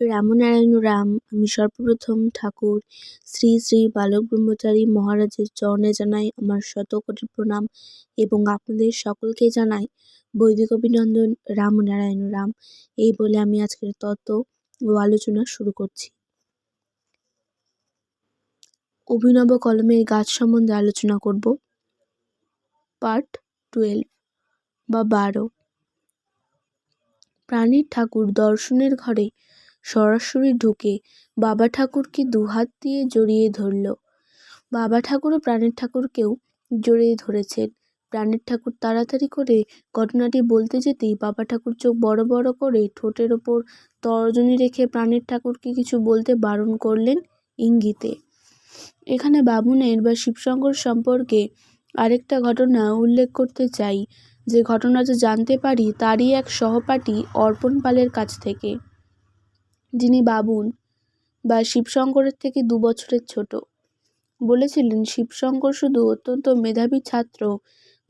রামনারায়ণ রাম, আমি সর্বপ্রথম ঠাকুর, শ্রী শ্রী বালক ব্রহ্মচারী মহারাজের চরণে জানাই আমার শতকোটি প্রণাম এবং আপনাদের সকলকে জানাই বৈদিক অভিনন্দন, রামনারায়ণ রাম। এই বলে আমি আজকের তত্ত্ব ও আলোচনা শুরু করছি। অভিনব কলমের গাছ সম্বন্ধে আলোচনা করব। পার্ট টুয়েলভ বা বারো। প্রাণীর ঠাকুর দর্শনের ঘরে সরাসরি ঢুকে বাবা ঠাকুরকে দুহাত দিয়ে জড়িয়ে ধরল। বাবা ঠাকুরও প্রাণের ঠাকুরকেও জড়িয়ে ধরেছেন। প্রাণের ঠাকুর তাড়াতাড়ি করে ঘটনাটি বলতে যেতেই বাবা ঠাকুর চোখ বড় বড় করে ঠোঁটের ওপর তর্জনী রেখে প্রাণের ঠাকুরকে কিছু বলতে বারণ করলেন ইঙ্গিতে। এখানে বামুনের বা শিবশঙ্কর সম্পর্কে আরেকটা ঘটনা উল্লেখ করতে চাই। যে ঘটনাটা জানতে পারি তারই এক সহপাঠী অর্পণ পালের কাছ থেকে। যিনি বাবুন বা শিবশঙ্করের থেকে দু বছরের ছোট। বলেছিলেন, শিবশঙ্কর শুধু অত্যন্ত মেধাবী ছাত্র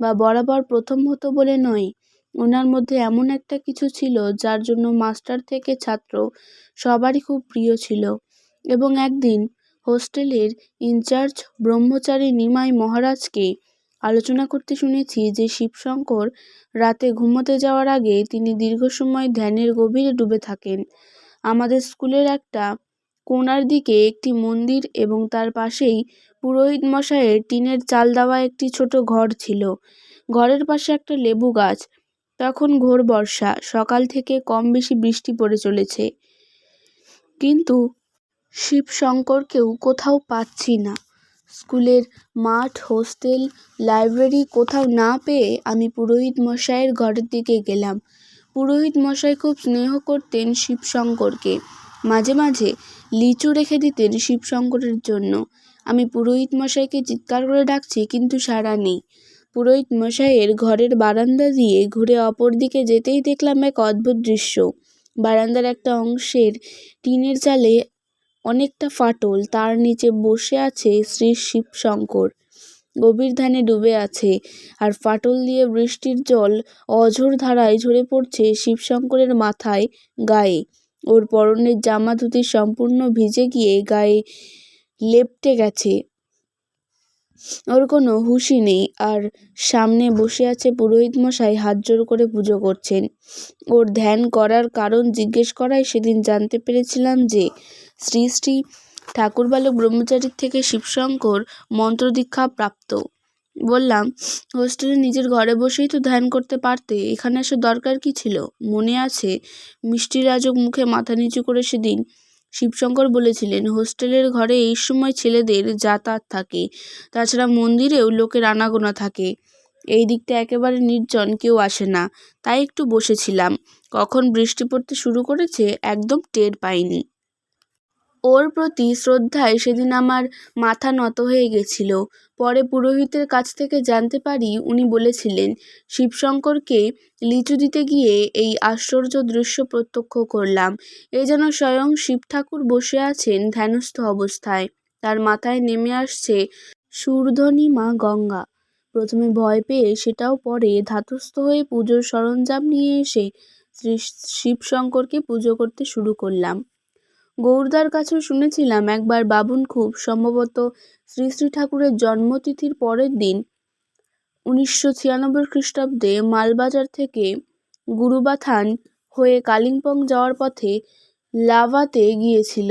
বা বরাবর প্রথম হতো বলে নয়। ওনার মধ্যে এমন একটা কিছু ছিল যার জন্য মাস্টার থেকে ছাত্র সবারই খুব প্রিয় ছিল। এবং একদিন হোস্টেলের ইনচার্জ ব্রহ্মচারী নিমাই মহারাজকে আলোচনা করতে শুনেছি যে শিবশঙ্কর রাতে ঘুমোতে যাওয়ার আগে তিনি দীর্ঘ সময় ধ্যানের গভীরে ডুবে থাকেন। আমাদের স্কুলের একটা কোণার দিকে একটি মন্দির এবং তার পাশেই পুরোহিত মশাইয়ের টিনের চাল দেওয়া একটি ছোট ঘর ছিল। ঘরের পাশে একটা লেবু গাছ। তখন ঘোর বর্ষা, সকাল থেকে কম বেশি বৃষ্টি পড়ে চলেছে। কিন্তু শিবশঙ্করকেও কোথাও পাচ্ছি না। স্কুলের মাঠ, হোস্টেল, লাইব্রেরি কোথাও না পেয়ে আমি পুরোহিত মশাইয়ের ঘরের দিকে গেলাম। পুরোহিত মশাই খুব স্নেহ করতেন শিবশঙ্করকে। মাঝে মাঝে লিচু রেখে দিতেন শিবশঙ্করের জন্য। আমি পুরোহিত মশাইকে চিৎকার করে ডাকছি, কিন্তু সাড়া নেই। পুরোহিত মশাইয়ের ঘরের বারান্দা দিয়ে ঘুরে অপর দিকে যেতেই দেখলাম এক অদ্ভুত দৃশ্য। বারান্দার একটা অংশের টিনের চালে অনেকটা ফাটল, তার নিচে বসে আছে শ্রী শিবশঙ্কর। গভীর ধ্যানে ডুবে আছে। আর ফাটল দিয়ে বৃষ্টির জল অঝোর ধারায় ঝরে পড়ছে শিবশঙ্করের মাথায় গায়ে। ওর পরনের জামা ধুতি সম্পূর্ণ ভিজে গিয়ে গায়ে লেপটে গেছে। ওর কোনো হুঁশই নেই আর সামনে বসে আছে পুরোহিত মশাই হাত জোর করে পুজো করছেন। ওর ধ্যান করার কারণ জিজ্ঞেস করায় সেদিন জানতে পেরেছিলাম যে, শ্রী শ্রী ঠাকুর বালক ব্রহ্মচারীর থেকে শিবশঙ্কর মন্ত্রদীক্ষা প্রাপ্ত। বললাম, হোস্টেলে নিজের ঘরে বসেই তো ধ্যান করতে পারতে, এখানে আসার দরকার কি ছিল? মনে আছে, মিষ্টি রাজক মুখে মাথা নিচু করে সেদিন শিবশঙ্কর বলেছিলেন, হোস্টেলের ঘরে এই সময় ছেলেদের যাতায়াত থাকে, তাছাড়া মন্দিরেও লোকের আনাগোনা থাকে। এই দিকটা একেবারে নির্জন, কেউ আসে না, তাই একটু বসেছিলাম। কখন বৃষ্টি পড়তে শুরু করেছে, একদম টের পাইনি। ওর প্রতি শ্রদ্ধায় সেদিন আমার মাথা নত হয়ে গেছিল। পরে পুরোহিতের কাছ থেকে জানতে পারি উনি বলেছিলেন, শিবশঙ্করকে লিচু দিতে গিয়ে এই আশ্চর্য দৃশ্য প্রত্যক্ষ করলাম। এ যেন স্বয়ং শিব ঠাকুর বসে আছেন ধ্যানস্থ অবস্থায়। তার মাথায় নেমে আসছে সুরধনী মা গঙ্গা। প্রথমে ভয় পেয়ে সেটাও পরে ধাতস্থ হয়ে পুজোর সরঞ্জাম নিয়ে এসে শ্রী শিবশঙ্করকে পুজো করতে শুরু করলাম। গৌরদার কাছেও শুনেছিলাম একবার বাবুন খুব সম্ভবত শ্রী শ্রী ঠাকুরের জন্মতিথির পরের দিন উনিশশো ছিয়ানব্বই খ্রিস্টাব্দে মালবাজার থেকে গুরুবাথান হয়ে কালিম্পং যাওয়ার পথে লাভাতে গিয়েছিল।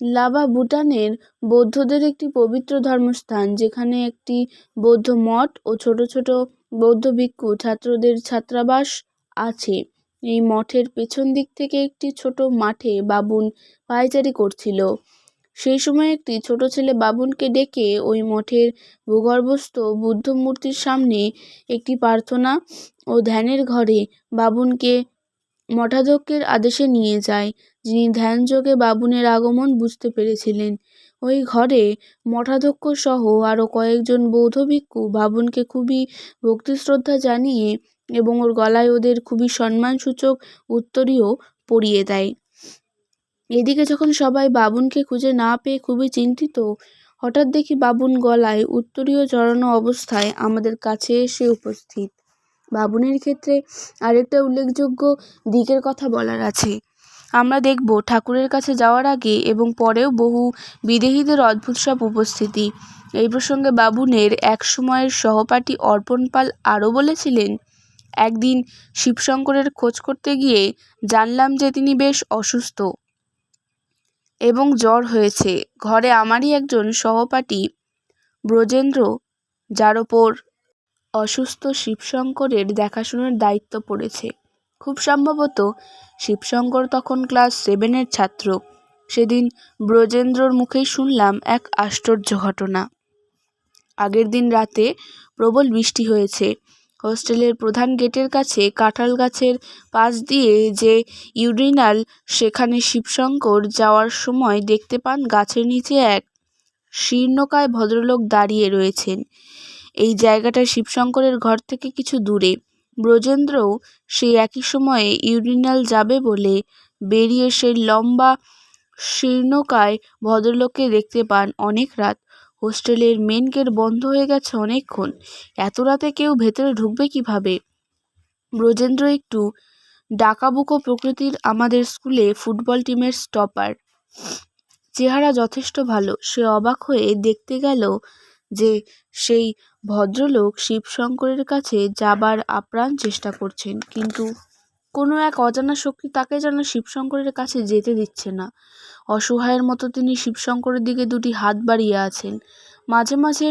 লাভা ভুটানের বৌদ্ধদের একটি পবিত্র ধর্মস্থান, যেখানে একটি বৌদ্ধ মঠ ও ছোট ছোট বৌদ্ধ ভিক্ষু ছাত্রদের ছাত্রাবাস আছে। এই মঠের পেছন দিক থেকে একটি ছোট মাঠে বাবুন পায়চারি করছিল। সেই সময় একটি ছোট ছেলে বাবুনকে ডেকে ওই মঠের ভূগর্ভস্থ বুদ্ধ মূর্তির সামনে একটি প্রার্থনা ও ধ্যানের ঘরে বাবুনকে মঠাধ্যক্ষের আদেশে নিয়ে যায়, যিনি ধ্যানযোগে বাবুনের আগমন বুঝতে পেরেছিলেন। ওই ঘরে মঠাধ্যক্ষ সহ আরও কয়েকজন বৌদ্ধ ভিক্ষু বাবুনকে খুবই ভক্তিশ্রদ্ধা জানিয়ে এবং ওর গলায় ওদের খুবই সম্মানসূচক উত্তরীয় পরিয়ে দেয়। এদিকে যখন সবাই বাবুনকে খুঁজে না পেয়ে খুবই চিন্তিত, হঠাৎ দেখি বাবুন গলায় উত্তরীয় জড়ানো অবস্থায় আমাদের কাছে এসে উপস্থিত। বাবুনের ক্ষেত্রে আরেকটা উল্লেখযোগ্য দিকের কথা বলার আছে। আমরা দেখব ঠাকুরের কাছে যাওয়ার আগে এবং পরেও বহু বিদেহীদের অদ্ভুত সব উপস্থিতি। এই প্রসঙ্গে বাবুনের এক সময়ের সহপাঠী অর্পণ পাল আরও বলেছিলেন একদিন শিবশঙ্করের খোঁজ করতে গিয়ে জানলাম যে তিনি বেশ অসুস্থ এবং জ্বর হয়েছে। ঘরে আমারই একজন সহপাঠী, ব্রজেন্দ্র, যার ওপর অসুস্থ শিবশঙ্করের দেখাশোনার দায়িত্ব পড়েছে। খুব সম্ভবত শিবশঙ্কর তখন ক্লাস সেভেনের ছাত্র। সেদিন ব্রজেন্দ্রর মুখেই শুনলাম এক আশ্চর্য ঘটনা। আগের দিন রাতে প্রবল বৃষ্টি হয়েছে। হোস্টেলের প্রধান গেটের কাছে কাঁঠাল গাছের পাশ দিয়ে যে ইউরিনাল, সেখানে শিবশঙ্কর যাওয়ার সময় দেখতে পান গাছের নিচে এক শীর্ণকায় ভদ্রলোক দাঁড়িয়ে রয়েছেন। এই জায়গাটা শিবশঙ্করের ঘর থেকে কিছু দূরে। ব্রজেন্দ্রও সেই একই সময়ে ইউরিনাল যাবে বলে বেরিয়ে সেই লম্বা শীর্ণকায় ভদ্রলোককে দেখতে পান। অনেক রাত হোস্টেলের মেন গেট বন্ধ হয়ে গেছে অনেকক্ষণ। এত রাতে কেউ ভেতরে ঢুকবে কীভাবে? ব্রজেন্দ্র একটু ডাকাবুকো প্রকৃতির আমাদের স্কুলে ফুটবল টিমের স্টপার। চেহারা যথেষ্ট ভালো। সে অবাক হয়ে দেখতে গেল যে সেই ভদ্রলোক শিবশঙ্করের কাছে যাবার আপ্রাণ চেষ্টা করছেন, কিন্তু কোনো এক অজানা শক্তি তাকে যেন শিবশঙ্করের কাছে যেতে দিচ্ছে না। অসহায়ের মতো তিনি শিবশঙ্করের দিকে দুটি হাত বাড়িয়ে আছেন। মাঝে মাঝে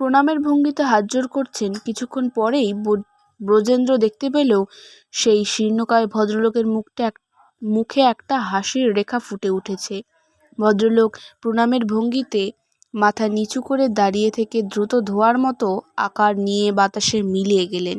প্রণামের ভঙ্গিতে হাতজোড় করছেন। কিছুক্ষণ পরেই ব্রজেন্দ্র দেখতে পেলেও সেই শীর্ণকায় ভদ্রলোকের মুখটা এক মুখে একটা হাসির রেখা ফুটে উঠেছে। ভদ্রলোক প্রণামের ভঙ্গিতে মাথা নিচু করে দাঁড়িয়ে থেকে দ্রুত ধোয়ার মতো আকার নিয়ে বাতাসে মিলিয়ে গেলেন।